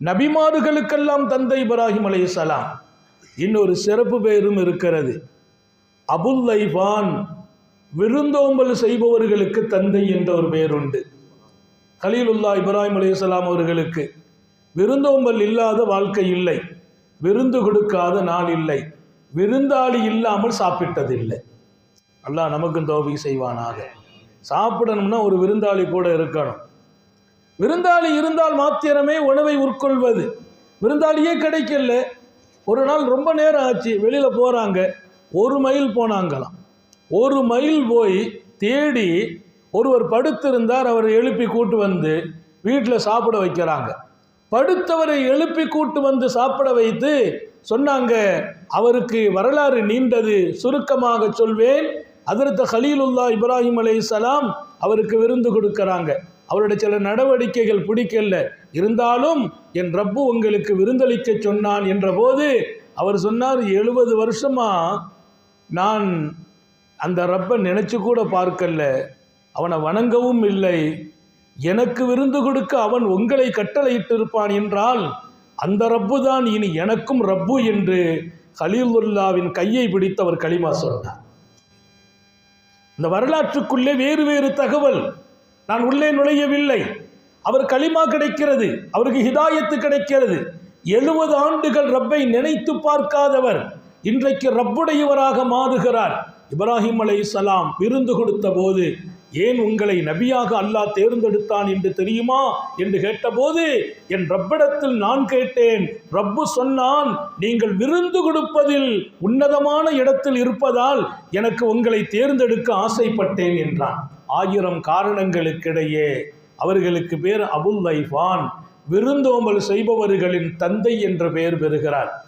நபிமாறுகளுக்கெல்லாம் தந்தை இப்ராஹிம் அலைஹிஸ்ஸலாம் இன்னொரு சிறப்பு பெயரும் இருக்கிறது. அபுல் லைபான் விருந்தோம்பல் செய்பவர்களுக்கு தந்தை என்ற ஒரு பெயர் உண்டு கலீலுல்லா இப்ராஹிம் அலைஹிஸ்ஸலாம் அவர்களுக்கு விருந்தோம்பல் இல்லாத வாழ்க்கை இல்லை. விருந்து கொடுக்காத நாள் இல்லை. விருந்தாளி இல்லாமல் சாப்பிட்டதில்லை. அல்லாஹ் நமக்கும் தோபி செய்வானாக. சாப்பிடணும்னா ஒரு விருந்தாளி கூட இருக்கணும். விருந்தாளி இருந்தால் மாத்திரமே உணவை உட்கொள்வது. விருந்தாளியே கிடைக்கல. ஒரு நாள் ரொம்ப நேரம் ஆச்சு வெளியில் போகிறாங்க ஒரு மைல் போனாங்களாம். ஒரு மைல் போய் தேடி ஒருவர் படுத்திருந்தார் அவரை எழுப்பி கூட்டு வந்து வீட்டில் சாப்பிட வைக்கிறாங்க. படுத்தவரை எழுப்பி கூட்டு வந்து சாப்பிட வைத்து சொன்னாங்க அவருக்கு வரலாறு நீண்டது சுருக்கமாக சொல்வேன். அதிர்த்த ஹலீலுல்லா இப்ராஹிம் அலைஹிஸ்ஸலாம் அவருக்கு விருந்து கொடுக்குறாங்க. அவருடைய சில நடவடிக்கைகள் பிடிக்கல. இருந்தாலும் என் ரப்பு உங்களுக்கு விருந்தளிக்க சொன்னான் என்ற போது அவர் சொன்னார் எழுபது வருஷமா நான் அந்த ரப்பை நினைச்சு கூட பார்க்கல. அவனை வணங்கவும் இல்லை. எனக்கு விருந்து கொடுக்க அவன் உங்களை கட்டளையிட்டு இருப்பான் என்றால் அந்த ரப்பு தான் இனி எனக்கும் ரப்பு என்று ஹலீலுல்லாவின் கையை பிடித்து அவர் களிமா சொன்னார். இந்த வரலாற்றுக்குள்ளே வேறு வேறு தகவல். நான் உள்ளே நுழையவில்லை. அவர் களிமா கிடைக்கிறது அவருக்கு ஹிதாயத்து கிடைக்கிறது. எழுபது ஆண்டுகள் ரப்பை நினைத்து பார்க்காதவர் இன்றைக்கு ரப்புடையவராக மாறுகிறார். இப்ராஹிம் அலை சலாம் விருந்து கொடுத்த போது ஏன் உங்களை நபியாக அல்லாஹ் தேர்ந்தெடுத்தான் என்று தெரியுமா என்று கேட்டபோது என் ரப்பிடத்தில் நான் கேட்டேன். ரப்பு சொன்னான் நீங்கள் விருந்து கொடுப்பதில் உன்னதமான இடத்தில் இருப்பதால் எனக்கு உங்களை தேர்ந்தெடுக்க ஆசைப்பட்டேன் என்றான். ஆயிரம் காரணங்களுக்கிடையே அவர்களுக்கு பேர் அபுல் லைஃபான். விருந்தோம்பல் செய்பவர்களின் தந்தை என்ற பெயர் பெறுகிறார்.